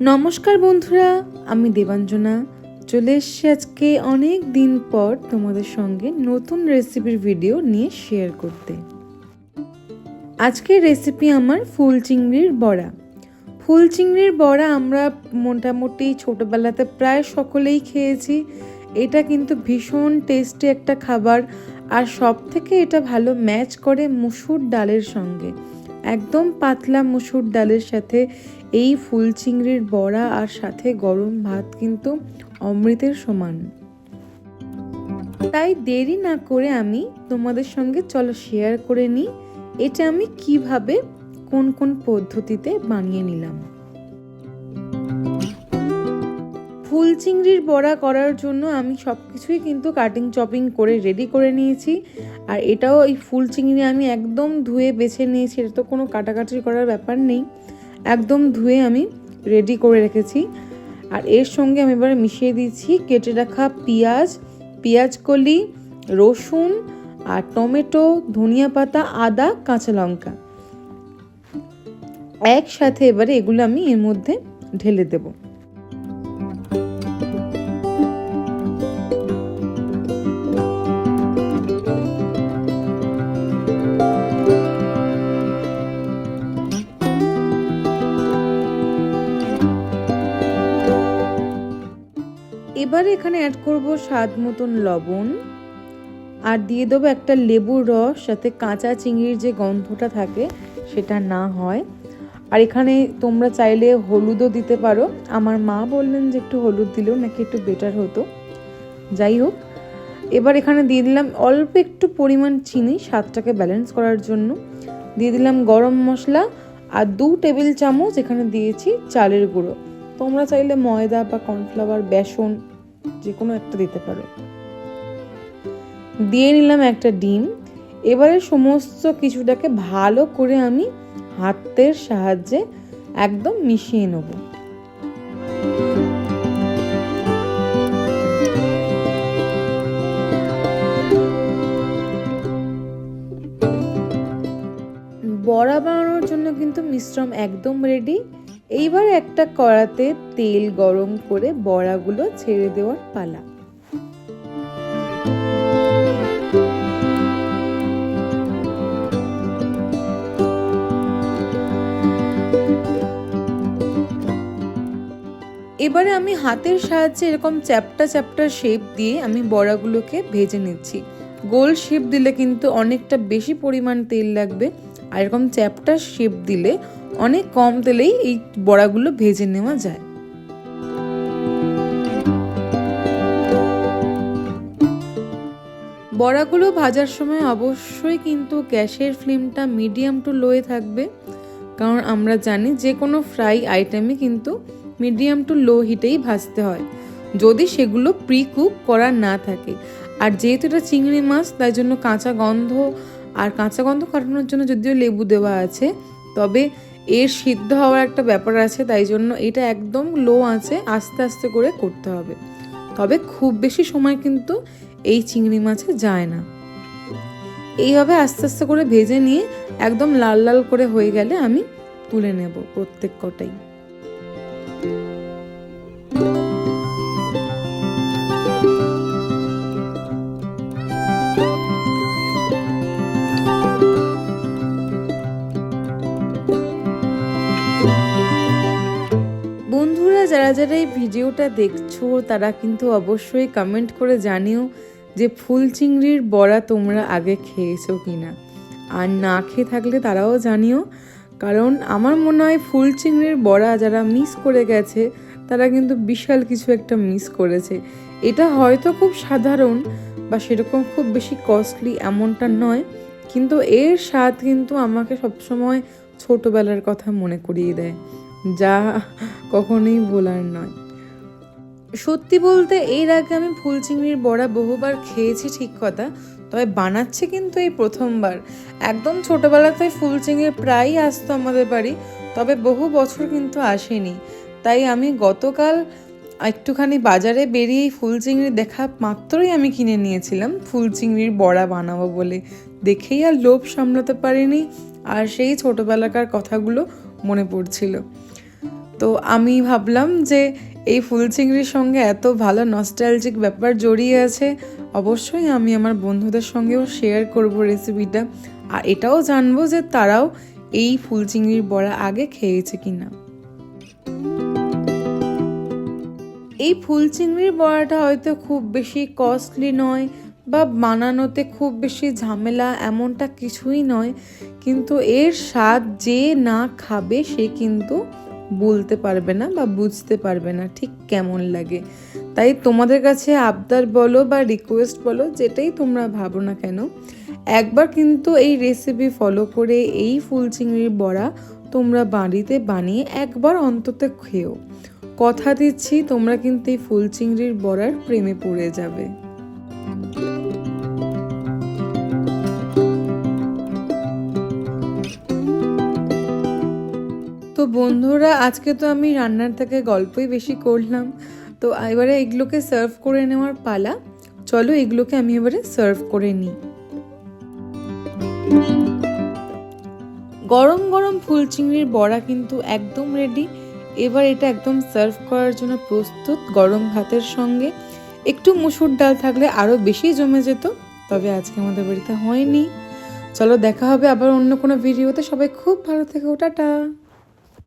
নমস্কার বন্ধুরা, আমি দেবাঞ্জনা। চলে এসেছি আজকে অনেক দিন পর তোমাদের সঙ্গে নতুন রেসিপির ভিডিও নিয়ে শেয়ার করতে। আজকের রেসিপি আমার ফুল চিংড়ির বড়া। ফুল চিংড়ির বড়া আমরা মোটামুটি ছোটোবেলাতে প্রায় সকলেই খেয়েছি। এটা কিন্তু ভীষণ টেস্টি একটা খাবার আর সব থেকে এটা ভালো ম্যাচ করে মুসুর ডালের সঙ্গে। একদম পাতলা মুসুর ডালের সাথে এই ফুল চিংড়ির বড়া আর সাথে গরম ভাত কিন্তু অমৃতের সমান। তাই দেরি না করে আমি তোমাদের সঙ্গে চলো শেয়ার করে নিই, এটা আমি কীভাবে, কোন কোন পদ্ধতিতে বানিয়ে নিলাম। ফুল চিংড়ির বড়া করার জন্য আমি সব কিছুই কিন্তু কাটিং চপিং করে রেডি করে নিয়েছি। আর এটাও এই ফুল চিংড়ি আমি একদম ধুয়ে বেছে নিয়েছি, এটা তো কোনো কাটাকাটি করার ব্যাপার নেই। একদম ধুয়ে আমি রেডি করে রেখেছি। আর এর সঙ্গে আমি এবারে মিশিয়ে দিচ্ছি কেটে রাখা পেঁয়াজ পেঁয়াজ কলি, রসুন আর টমেটো, ধনিয়া পাতা, আদা, কাঁচা লঙ্কা। একসাথে এবারে এগুলো আমি এর মধ্যে ঢেলে দেবো। এবারে এখানে অ্যাড করব স্বাদ মতন লবণ। আর দিয়ে দেবো একটা লেবুর রস, যাতে কাঁচা চিংড়ির যে গন্ধটা থাকে সেটা না হয়। আর এখানে তোমরা চাইলে হলুদও দিতে পারো। আমার মা বললেন যে একটু হলুদ দিলেও নাকি একটু বেটার হতো। যাই হোক, এবার এখানে দিয়ে দিলাম অল্প একটু পরিমাণ চিনি স্বাদটাকে ব্যালেন্স করার জন্য। দিয়ে দিলাম গরম মশলা আর দু টেবিল চামচ এখানে দিয়েছি চালের গুঁড়ো। তোমরা চাইলে ময়দা বা কর্নফ্লাওয়ার বেসন যে কোনো একটা দিতে পারো। দিয়ে নিলাম একটা ডিম। এবারে সমস্ত কিছুটাকে ভালো করে আমি হাতের সাহায্যে একদম মিশিয়ে নেব। বড়া বানানোর জন্য কিন্তু মিশ্রণ একদম রেডি এইবার একটা কড়াতে তেল গরম করে বড়াগুলো ছেড়ে দেওয়ার পালা। এবারে আমি হাতের সাহায্যে এরকম চ্যাপটা চ্যাপটা শেপ দিয়ে আমি বড়াগুলোকে ভেজে নিচ্ছি। গোল শেপ দিলে কিন্তু অনেকটা বেশি পরিমাণ তেল লাগবে। আর এরকম চ্যাপটা শেপ দিলে অনেক কম তেলেই এই বড়াগুলো ভেজে নেওয়া যায়। বড়াগুলো ভাজার সময় অবশ্যই কিন্তু গ্যাসের ফ্লেমটা মিডিয়াম টু লোয়ে থাকবে। কারণ আমরা জানি যে কোনো ফ্রাই আইটেমে কিন্তু মিডিয়াম টু লো হিটেই ভাজতে হয়। যদি সেগুলো প্রি কুক করা না থাকে। আর যেহেতু এটা চিংড়ি মাছ, তাই জন্য কাঁচা গন্ধ আর কাঁচা গন্ধ কাটানোর জন্য যদিও লেবু দেওয়া আছে, তবে এর সিদ্ধ হওয়ার একটা ব্যাপার আছে, তাই জন্য এটা একদম লো আছে আস্তে আস্তে করে করতে হবে। তবে খুব বেশি সময় কিন্তু এই চিংড়ি মাছে যায় না। এইভাবে আস্তে আস্তে করে ভেজে নিয়ে একদম লাল লাল করে হয়ে গেলে আমি তুলে নেব প্রত্যেক কটাই। যারা এই ভিডিওটা দেখছ, তারা কিন্তু অবশ্যই কমেন্ট করে জানিও যে ফুল চিংড়ির বড়া তোমরা আগে খেয়েছো কি না আর না খেয়ে থাকলে তারাও জানিও, কারণ আমার মনে হয় ফুল চিংড়ির বড়া যারা মিস করে গেছে, তারা কিন্তু বিশাল কিছু একটা মিস করেছে। এটা হয়তো খুব সাধারণ বা সেরকম খুব বেশি কস্টলি এমনটা নয়, কিন্তু এর স্বাদ কিন্তু আমাকে সবসময় ছোটোবেলার কথা মনে করিয়ে দেয়। যা কখনোই ভোলার নয়। সত্যি বলতে এর আগে আমি ফুল চিংড়ির বড়া বহুবার খেয়েছি ঠিক কথা, তবে বানাচ্ছে কিন্তু এই প্রথমবার। একদম ছোটোবেলাতে ফুল চিংড়ি প্রায়ই আসতো আমাদের বাড়ি, তবে বহু বছর কিন্তু আসেনি। তাই আমি গতকাল একটুখানি বাজারে বেরিয়ে ফুল চিংড়ি দেখা মাত্রই আমি কিনে নিয়েছিলাম ফুল চিংড়ির বড়া বানাবো বলে। দেখেই আর লোভ সামলাতে পারিনি, আর সেই ছোটোবেলাকার কথাগুলো মনে পড়ছিল। তো আমি ভাবলাম যে এই ফুল চিংড়ির সঙ্গে এত ভালো নস্টালজিক ব্যাপার জড়িয়ে আছে, অবশ্যই আমি আমার বন্ধুদের সঙ্গেও শেয়ার করব রেসিপিটা আর এটাও জানব যে তারাও এই ফুল চিংড়ির বড়া আগে খেয়েছে কিনা। এই ফুল চিংড়ির বড়াটা হয়তো খুব বেশি কস্টলি নয় বা বানানোতে খুব বেশি ঝামেলা এমনটা কিছুই নয়, কিন্তু এর স্বাদ যে না খাবে সে কিন্তু বলতে পারবে না বা বুঝতে পারবে না ঠিক কেমন লাগে। তাই তোমাদের কাছে আবদার বলো বা রিকোয়েস্ট বলো, যেটাই তোমরা ভাবো না কেন, একবার কিন্তু এই রেসিপি ফলো করে এই ফুল চিংড়ির বড়া তোমরা বাড়িতে বানিয়ে একবার অন্তত খেও। কথা দিচ্ছি, তোমরা কিন্তু এই ফুল চিংড়ির বড়ার প্রেমে পড়ে যাবে। বন্ধুরা, আজকে তো আমি রান্নার থেকে গল্পই বেশি করলাম। তো এবারে এগুলোকে সার্ভ করে নেওয়ার পালা। চলো এগুলোকে আমি এবারে সার্ভ করে নিই। গরম গরম ফুল চিংড়ির বড়া কিন্তু একদম রেডি এবার এটা একদম সার্ভ করার জন্য প্রস্তুত গরম ভাতের সঙ্গে। একটু মুসুর ডাল থাকলে আরও বেশি জমে যেত, তবে আজকে আমাদের বাড়িতে হয়নি। চলো দেখা হবে আবার অন্য কোনো ভিডিওতে। সবাই খুব ভালো থেকো, টাটা।